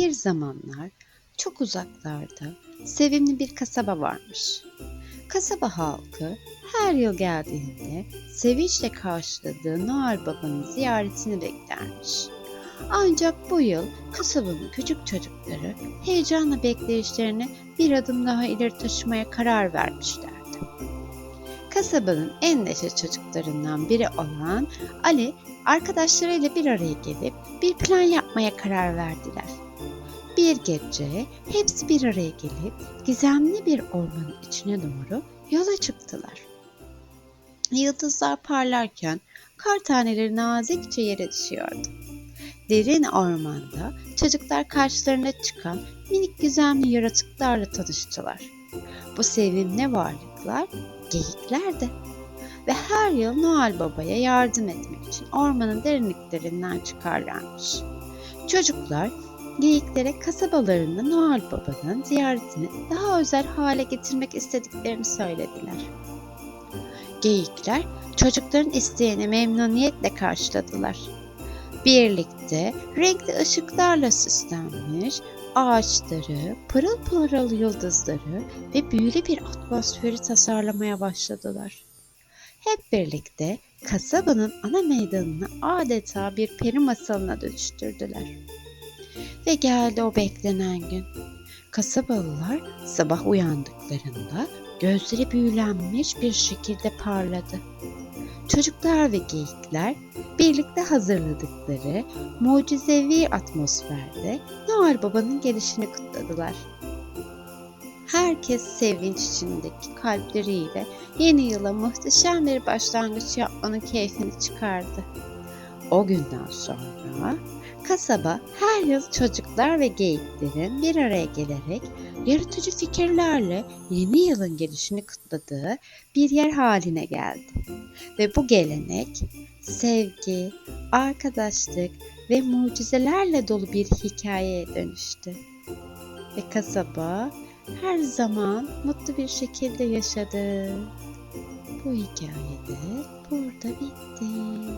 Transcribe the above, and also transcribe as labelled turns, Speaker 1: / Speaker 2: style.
Speaker 1: Bir zamanlar çok uzaklarda sevimli bir kasaba varmış. Kasaba halkı her yıl geldiğinde sevinçle karşıladığı Noel Baba'nın ziyaretini beklermiş. Ancak bu yıl kasabanın küçük çocukları heyecanla bekleyişlerini bir adım daha ileri taşımaya karar vermişlerdi. Kasabanın en neşe çocuklarından biri olan Ali arkadaşlarıyla bir araya gelip bir plan yapmaya karar verdiler. Bir gece hepsi bir araya gelip gizemli bir ormanın içine doğru yola çıktılar. Yıldızlar parlarken kar taneleri nazikçe yere düşüyordu. Derin ormanda çocuklar karşılarına çıkan minik gizemli yaratıklarla tanıştılar. Bu sevimli varlıklar geyiklerdi ve her yıl Noel Baba'ya yardım etmek için ormanın derinliklerinden çıkarlarmış. Çocuklar geyiklere kasabalarında Noel Baba'nın ziyaretini daha özel hale getirmek istediklerini söylediler. Geyikler çocukların isteğini memnuniyetle karşıladılar. Birlikte renkli ışıklarla süslenmiş ağaçları, pırıl pırıl yıldızları ve büyülü bir atmosferi tasarlamaya başladılar. Hep birlikte kasabanın ana meydanını adeta bir peri masalına dönüştürdüler. Ve geldi o beklenen gün. Kasabalılar sabah uyandıklarında gözleri büyülenmiş bir şekilde parladı. Çocuklar ve geyikler birlikte hazırladıkları mucizevi atmosferde Noel Baba'nın gelişini kutladılar. Herkes sevinç içindeki kalpleriyle yeni yıla muhteşem bir başlangıç yapmanın keyfini çıkardı. O günden sonra kasaba her yıl çocuklar ve geyiklerin bir araya gelerek yaratıcı fikirlerle yeni yılın gelişini kutladığı bir yer haline geldi. Ve bu gelenek sevgi, arkadaşlık ve mucizelerle dolu bir hikayeye dönüştü. Ve kasaba her zaman mutlu bir şekilde yaşadı. Bu hikaye de burada bitti.